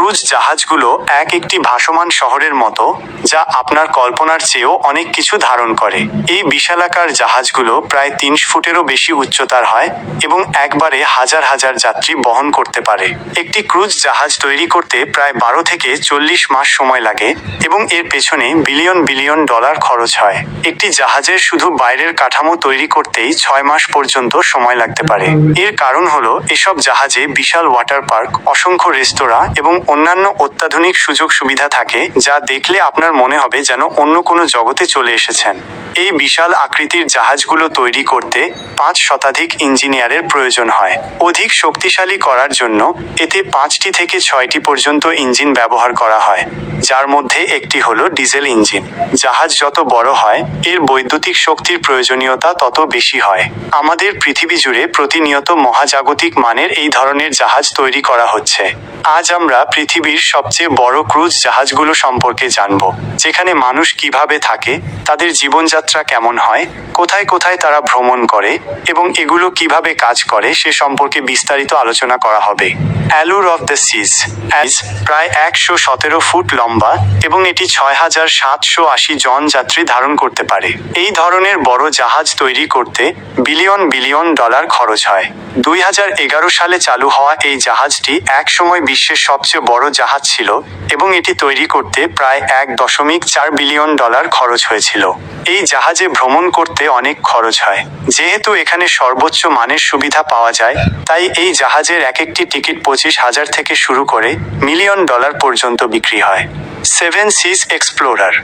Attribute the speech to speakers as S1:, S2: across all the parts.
S1: Cruise জাহাজগুলো এক একটি ভাসমান শহরের মতো, যা আপনার কল্পনার চেয়েও অনেক কিছু ধারণ করে। এই বিশালাকার জাহাজগুলো প্রায় তিনশো ফুটেরও বেশি উচ্চতার হয় এবং একবারে হাজার হাজার যাত্রী বহন করতে পারে। একটি ক্রুজ জাহাজ তৈরি করতে প্রায় বারো থেকে চল্লিশ মাস সময় লাগে এবং এর পেছনে বিলিয়ন বিলিয়ন ডলার খরচ হয়। একটি জাহাজের শুধু বাইরের কাঠামো তৈরি করতেই ছয় মাস পর্যন্ত সময় লাগতে পারে। এর কারণ হলো, এসব জাহাজে বিশাল ওয়াটার পার্ক, অসংখ্য রেস্তোরাঁ এবং অন্যান্য অত্যাধুনিক সুযোগ সুবিধা থাকে, যা দেখলে আপনার মনে হবে যেন অন্য কোনো জগতে চলে এসেছেন। এই বিশাল আকৃতির জাহাজগুলো তৈরি করতে পাঁচ শতাধিক ইঞ্জিনিয়ারের প্রয়োজন হয়। অধিক শক্তিশালী করার জন্য এতে পাঁচটি থেকে ছয়টি পর্যন্ত ইঞ্জিন ব্যবহার করা হয়, যার মধ্যে একটি হলো ডিজেল ইঞ্জিন। জাহাজ যত বড় হয়, এর বৈদ্যুতিক শক্তির প্রয়োজনীয়তা তত বেশি হয়। আমাদের পৃথিবী জুড়ে প্রতিনিয়ত মহাজাগতিক মানের এই ধরনের জাহাজ তৈরি করা হচ্ছে। আজ আমরা পৃথিবীর সবচেয়ে বড় ক্রুজ জাহাজগুলো সম্পর্কে জানব, যেখানে মানুষ কীভাবে থাকে, তাদের জীবনযাত্রা কেমন হয়, কোথায় কোথায় তারা ভ্রমণ করে এবং এগুলো কীভাবে কাজ করে সে সম্পর্কে বিস্তারিত আলোচনা করা হবে। Allure of the Seas, as প্রায় একশো সতেরো ফুট লম্বা এবং এটি ছয় হাজার সাতশো আশি জন যাত্রী ধারণ করতে পারে। এই ধরনের বড় জাহাজ তৈরি করতে বিলিয়ন বিলিয়ন ডলার খরচ হয়। দুই হাজার এগারো সালে চালু হওয়া এই জাহাজটি একসময় বিশ্বের সবচেয়ে বড় জাহাজ ছিল এবং এটি তৈরি করতে প্রায় এক দশমিক চার বিলিয়ন ডলার খরচ হয়েছিল। এই জাহাজে ভ্রমণ করতে অনেক খরচ হয়। যেহেতু এখানে সর্বোচ্চ মানের সুবিধা পাওয়া যায়, তাই এই জাহাজের এক একটি টিকিট পঁচিশ হাজার থেকে শুরু করে মিলিয়ন ডলার পর্যন্ত বিক্রি হয়। Seven Seas Explorer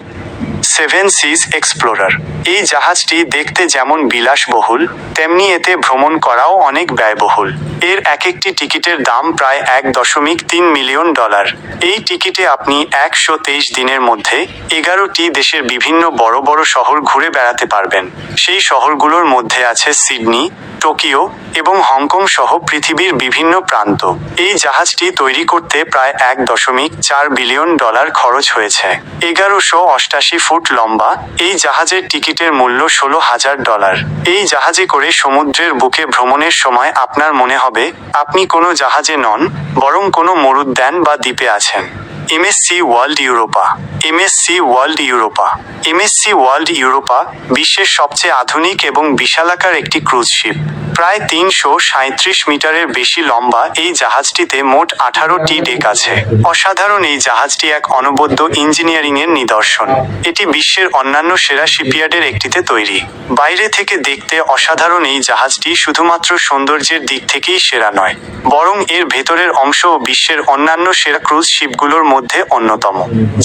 S1: Seven Seas Explorer. এই জাহাজটি দেখতে যেমন বিলাসবহুল, তেমনি এতে ভ্রমণ করাও অনেক ব্যয়বহুল। এর এক একটি টিকিটের দাম প্রায় এক দশমিক তিন মিলিয়ন ডলার। এই টিকিটে আপনি একশো তেইশ দিনের মধ্যে এগারোটি দেশের বিভিন্ন বড় বড় শহর ঘুরে বেড়াতে পারবেন। সেই শহরগুলোর মধ্যে আছে সিডনি, টোকিও এবং হংকং সহ পৃথিবীর বিভিন্ন প্রান্ত। এই জাহাজটি তৈরি করতে প্রায় এক দশমিক চার বিলিয়ন ডলার খরচ হয়েছে। এগারোশো অষ্টাশি ফুট লম্বা, এই জাহাজের টিকিটের মূল্য ষোলো হাজার ডলার। এই জাহাজে করে সমুদ্রের বুকে ভ্রমণের সময় আপনার মনে হবে, আপনি কোনো জাহাজে নন, বরং কোনো মরুদ্যান বা দ্বীপে আছেন। MSC World Europa. MSC World Europa. MSC World Europa বিশ্বের সবচেয়ে আধুনিক এবং বিশালাকার একটি ক্রুজ শিপ। প্রায় তিনশো সাঁত্রিশ মিটারের বেশি লম্বা এই জাহাজটিতে মোট আঠারোটি ডেক আছে। অসাধারণ এই জাহাজটি এক অনবদ্য ইঞ্জিনিয়ারিং এর নিদর্শন। এটি বিশ্বের অন্যান্য সেরা শিপইয়ার্ডের একটিতে তৈরি। বাইরে থেকে দেখতে অসাধারণ এই জাহাজটি শুধুমাত্র সৌন্দর্যের দিক থেকেই সেরা নয়, বরং এর ভেতরের অংশ বিশ্বের অন্যান্য সেরা ক্রুজ শিপগুলোর মধ্যে অন্যতম।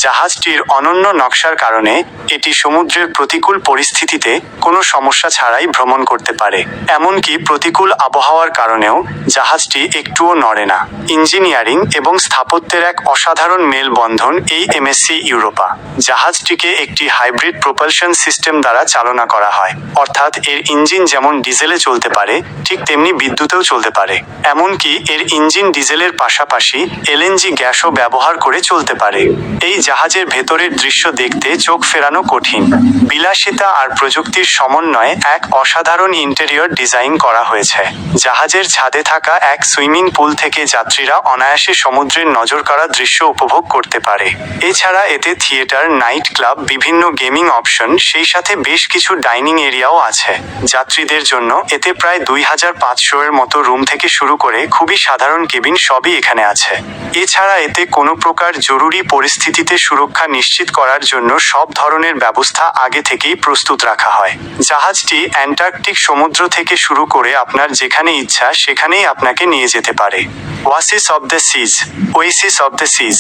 S1: জাহাজটির অনন্য নকশার কারণে এটি সমুদ্রের প্রতিকূল পরিস্থিতিতে কোনো সমস্যা ছাড়াই ভ্রমণ করতে পারে, এমনকি প্রতিকূল আবহাওয়ার কারণেও জাহাজটি একটুও নড়ে না। ইঞ্জিনিয়ারিং এবং স্থাপত্যের এক অসাধারণ মেলবন্ধন এই এমএসসি ইউরোপা। জাহাজটিকে একটি হাইব্রিড প্রপালশন সিস্টেম দ্বারা চালনা করা হয়। অর্থাৎ এর ইঞ্জিন যেমন ডিজেলে চলতে পারে, ঠিক তেমনি বিদ্যুতেও চলতে পারে। এমনকি এর ইঞ্জিন ডিজেলের পাশাপাশি এলএনজি গ্যাসও ব্যবহার করে চলতে পারে। এই জাহাজের ভেতরের দৃশ্য দেখতে চোখ ফেরানো কঠিন। বিলাসিতা আর প্রযুক্তির সমন্বয়ে এক অসাধারণ ইন্টেরিয়র ডিজাইন করা হয়েছে। জাহাজের ছাদে থাকা এক সুইমিং পুল থেকে যাত্রীরা অনায়াসে সমুদ্রের নজর করা দৃশ্য উপভোগ করতে পারে। এছাড়া এতে থিয়েটার, নাইট ক্লাব, বিভিন্ন গেমিং অপশন, সেই সাথে বেশ কিছু ডাইনিং এরিয়াও আছে। যাত্রীদের জন্য এতে প্রায় দুই হাজার পাঁচশো এর মতো রুম থেকে শুরু করে খুবই সাধারণ কেবিন সবই এখানে আছে। এছাড়া এতে কোনো প্রকার জরুরি পরিস্থিতিতে সুরক্ষা নিশ্চিত করার জন্য সব ধরনের ব্যবস্থা আগে থেকেই প্রস্তুত রাখা হয়। জাহাজটি অ্যান্টার্কটিক সমুদ্র থেকে শুরু করে আপনার যেখানে ইচ্ছা সেখানেই আপনাকে নিয়ে যেতে পারে। Oasis of the Seas Oasis of the Seas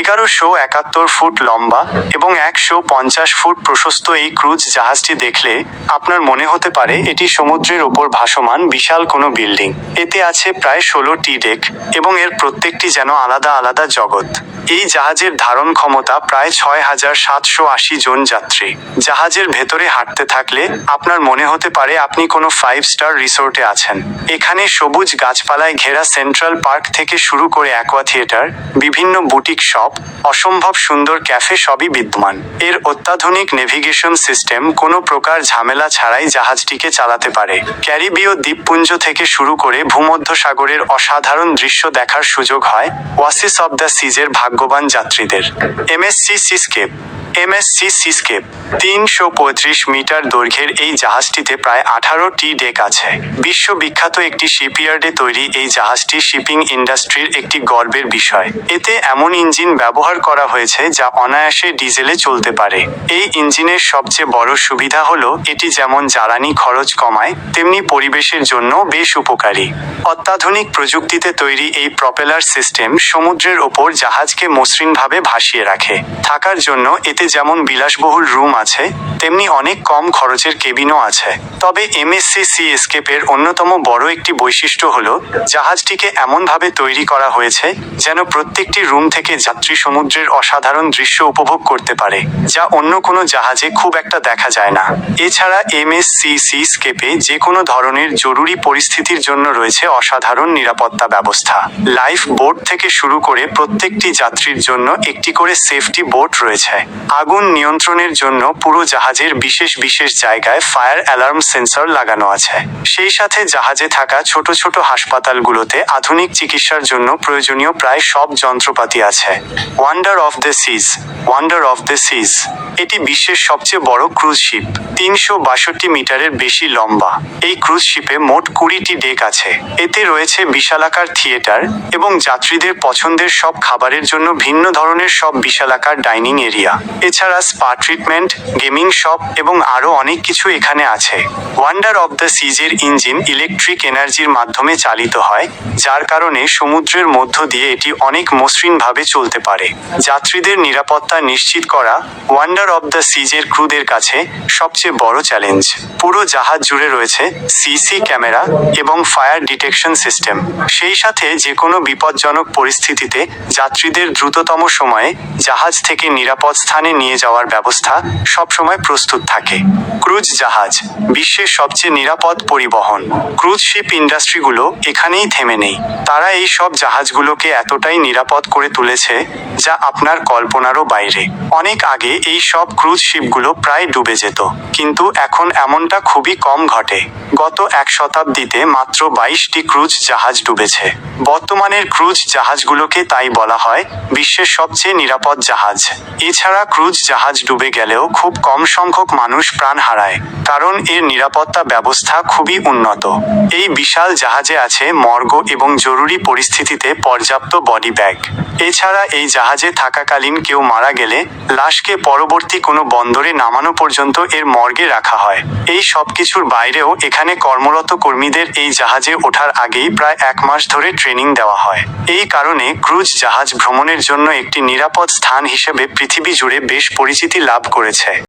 S1: এগারোশো একাত্তর ফুট লম্বা এবং একশো পঞ্চাশ ফুট প্রশস্ত এই ক্রুজ জাহাজটি দেখলে আপনার মনে হতে পারে এটি সমুদ্রের ওপর ভাসমান বিশাল কোনো বিল্ডিং। এতে আছে প্রায় ষোলোটি ডেক এবং এর প্রত্যেকটি যেন আলাদা আলাদা জগৎ। এই জাহাজের ধারণ ক্ষমতা প্রায় ছয় হাজার সাতশো আশি জন যাত্রী। জাহাজের ভেতরে হাঁটতে থাকলে আপনার মনে হতে পারে আপনি কোনো ফাইভ স্টার রিসোর্টে আছেন। এখানে সবুজ গাছপালায় ঘেরা সেন্ট্রাল পার্ক থেকে শুরু করে অ্যাকোয়া থিয়েটার বিভিন্ন বুটিক শপ, অসম্ভব সুন্দর ক্যাফে সবই বিদ্যমান। এর অত্যাধুনিক নেভিগেশন সিস্টেম কোনো প্রকার ঝামেলা ছাড়াই জাহাজটিকে চালাতে পারে। ক্যারিবীয় দ্বীপপুঞ্জ থেকে শুরু করে ভূমধ্যসাগরের অসাধারণ দৃশ্য দেখার সুযোগ হয় ওয়াসিস অব দ্য সিজের ভাগ্যবান যাত্রীদের। এমএসসি সিস্কেপ এমএসসি সিস্কেপ তিনশো পঁয়ত্রিশ মিটার দৈর্ঘ্যের এই জাহাজটিতে প্রায় আঠারোটি ডেক আছে। বিশ্ববিখ্যাত একটি শিপইয়ার্ডে তৈরি এই জাহাজটি শিপিং ইন্ডাস্ট্রির একটি গর্বের বিষয়। এতে এমন ইঞ্জিন ব্যবহার করা হয়েছে যা অনায়াসে ডিজেলে চলতে পারে। এই ইঞ্জিনের সবচেয়ে বড় সুবিধা হলো, এটি যেমন জ্বালানি খরচ কমায়, তেমনি পরিবেশের জন্য বেশ উপকারী। অত্যাধুনিক প্রযুক্তিতে তৈরি এই প্রপেলার সিস্টেম সমুদ্রের ওপর জাহাজকে মসৃণভাবে ভাসিয়ে রাখে। থাকার জন্য এতে যেমন বিলাসবহুল রুম আছে, তেমনি অনেক কম খরচের কেবিনও আছে। তবে এমএসসি সি এসকেপের অন্যতম বড় একটি বৈশিষ্ট্য হল, জাহাজটিকে এমনভাবে তৈরি করা হয়েছে যেন প্রত্যেকটি রুম থেকে যাত্রী সমুদ্রের অসাধারণ দৃশ্য উপভোগ করতে পারে, যা অন্য কোনো জাহাজে খুব একটা দেখা যায় না। এছাড়া এমএসসি সি স্কেপে যে কোনো ধরনের জরুরি পরিস্থিতির জন্য রয়েছে অসাধারণ নিরাপত্তা ব্যবস্থা। লাইফ বোট থেকে শুরু করে প্রত্যেকটি যাত্রীর জন্য একটি করে সেফটি বোট রয়েছে। আগুন নিয়ন্ত্রণের জন্য পুরো জাহাজের বিশেষ বিশেষ জায়গায় ফায়ার অ্যালার্ম সেন্সর লাগানো আছে। সেই সাথে জাহাজে থাকা ছোট ছোট হাসপাতালগুলোতে আধুনিক চিকিৎসার জন্য প্রয়োজনীয় প্রায় সব যন্ত্রপাতি আছে। Wonder of the Seas Wonder of the Seas এটি বিশ্বের সবচেয়ে বড় ক্রুজ শিপ, তিনশো বাষট্টি মিটারের বেশি লম্বা। এই ক্রুজ শিপে মোট কুড়িটি ডেক আছে। এতে রয়েছে বিশালাকার থিয়েটার এবং যাত্রীদের পছন্দের সব খাবারের জন্য ভিন্ন ধরনের সব বিশালাকার ডাইনিং এরিয়া। এছাড়া স্পা ট্রিটমেন্ট, গেমিং শপ এবং আরও অনেক কিছু এখানে আছে। ওয়ান্ডার অফ দ্য সিজের ইঞ্জিন ইলেকট্রিক এনার্জির মাধ্যমে চালিত হয়, যার কারণে সমুদ্রের মধ্য দিয়ে এটি অনেক মসৃণভাবে চলতে পারে। যাত্রীদের নিরাপত্তা নিশ্চিত করা ওয়ান্ডার অফ দ্য সিজের ক্রুদের কাছে সবচেয়ে বড় চ্যালেঞ্জ পুরো জাহাজ জুড়ে রয়েছে সিসি ক্যামেরা এবং ফায়ার ডিটেকশন সিস্টেম সেই সাথে যে কোনো বিপজ্জনক পরিস্থিতিতে যাত্রীদের দ্রুততম সময়ে জাহাজ থেকে নিরাপদ স্থানে নিয়ে যাওয়ার ব্যবস্থা সবসময় প্রস্তুত থাকে। ক্রুজ জাহাজ, বিশ্বের সবচেয়ে নিরাপদ পরিবহন। ক্রুজ শিপ ইন্ডাস্ট্রিগুলো এখানেই থেমে নেই। তারা এই সব জাহাজগুলোকে এতটাই নিরাপদ করে তুলেছে যা আপনার কল্পনারও বাইরে। অনেক আগে এই সব ক্রুজ শিপগুলো প্রায় ডুবে যেত, কিন্তু এখন এমনটা খুবই কম ঘটে। গত এক শতাব্দীতে মাত্র বাইশটি ক্রুজ জাহাজ ডুবেছে। বর্তমানের ক্রুজ জাহাজগুলোকে তাই বলা হয় বিশ্বের সবচেয়ে নিরাপদ জাহাজ। এছাড়া ক্রুজ জাহাজ ডুবে গেলেও খুব কম সংখ্যক মানুষ প্রাণ হারায়, কারণ এর নিরাপত্তা ব্যবস্থা খুবই উন্নত। এই বিশাল জাহাজে আছে মর্গ এবং জরুরি পরিস্থিতিতে পর্যাপ্ত বডি ব্যাগ। এছাড়া এই জাহাজে থাকাকালীন কেউ মারা গেলে লাশকে পরবর্তী কোনো বন্দরে নামানো পর্যন্ত এর মর্গে রাখা হয়। এই সব কিছুর বাইরেও এখানে কর্মরত কর্মীদের এই জাহাজে ওঠার আগেই প্রায় এক মাস ধরে ট্রেনিং দেওয়া হয়। এই কারণে ক্রুজ জাহাজ ভ্রমণের জন্য একটি নিরাপদ স্থান হিসেবে পৃথিবী জুড়ে বেশ পরিচিতি লাভ করেছে।